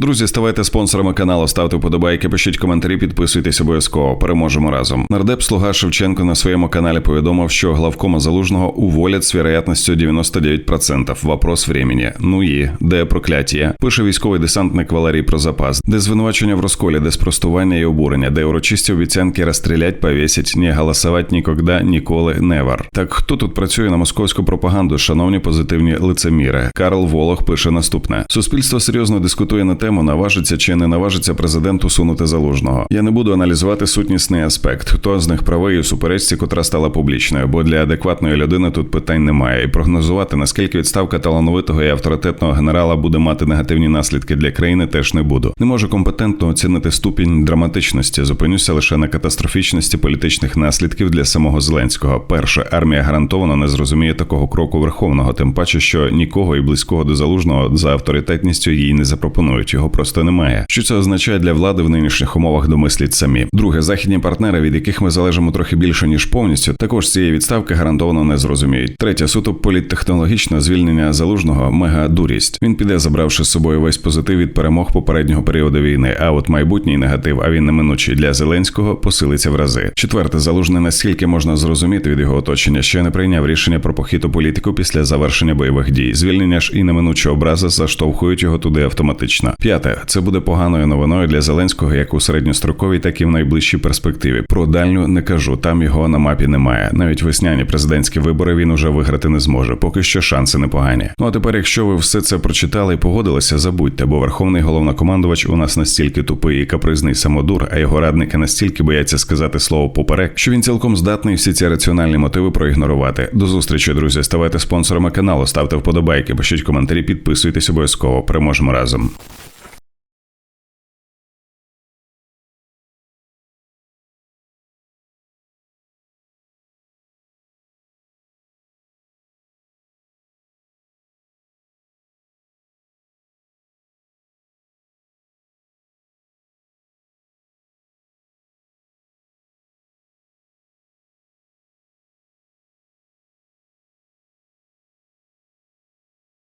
Друзі, ставайте спонсорами каналу, ставте вподобайки, пишіть коментарі, підписуйтесь обов'язково. Переможемо разом. Нардеп Слуга Шевченко на своєму каналі повідомив, що главкома залужного уволять з вероятністю 99%. Вопрос времени. Ну і де прокляття? Пише військовий десантник Валерій про запас, де звинувачення в розколі, де спростування і обурення, де урочисті обіцянки розстрілять, повісять, не голосувати ніколи, ніколи, невар. Так хто тут працює на московську пропаганду, шановні позитивні лицеміри? Карл Волох пише наступне: суспільство серйозно дискутує на тему, наважиться чи не наважиться президент усунути залужного. Я не буду аналізувати сутнісний аспект, хто з них правий у суперечці, котра стала публічною, бо для адекватної людини тут питань немає, і прогнозувати наскільки відставка талановитого і авторитетного генерала буде мати негативні наслідки для країни, теж не буду. Не можу компетентно оцінити ступінь драматичності. Зупинюся лише на катастрофічності політичних наслідків для самого Зеленського. Перше, армія гарантовано не зрозуміє такого кроку верховного, тим паче, що нікого і близького до залужного за авторитетністю їй не запропонують. Його просто немає. Що це означає для влади в нинішніх умовах? Домисліть самі. Друге, західні партнери, від яких ми залежимо трохи більше ніж повністю, також цієї відставки гарантовано не зрозуміють. Третє, суто політтехнологічно звільнення залужного мега дурість. Він піде, забравши з собою весь позитив від перемог попереднього періоду війни. А от майбутній негатив, а він неминучий для Зеленського, посилиться в рази. Четверте, залужний наскільки можна зрозуміти від його оточення, що не прийняв рішення про похід у політику після завершення бойових дій. Звільнення ж і неминучі образи заштовхують його туди автоматично. П'яте, це буде поганою новиною для Зеленського як у середньостроковій, так і в найближчій перспективі. Про дальню не кажу, там його на мапі немає. Навіть весняні президентські вибори він уже виграти не зможе. Поки що шанси непогані. Ну а тепер, якщо ви все це прочитали і погодилися, забудьте, бо верховний головнокомандувач у нас настільки тупий і капризний самодур, а його радники настільки бояться сказати слово поперек, що він цілком здатний всі ці раціональні мотиви проігнорувати. До зустрічі, друзі. Ставайте спонсорами каналу, ставте вподобайки, пишіть коментарі, підписуйтесь обов'язково. Переможемо разом.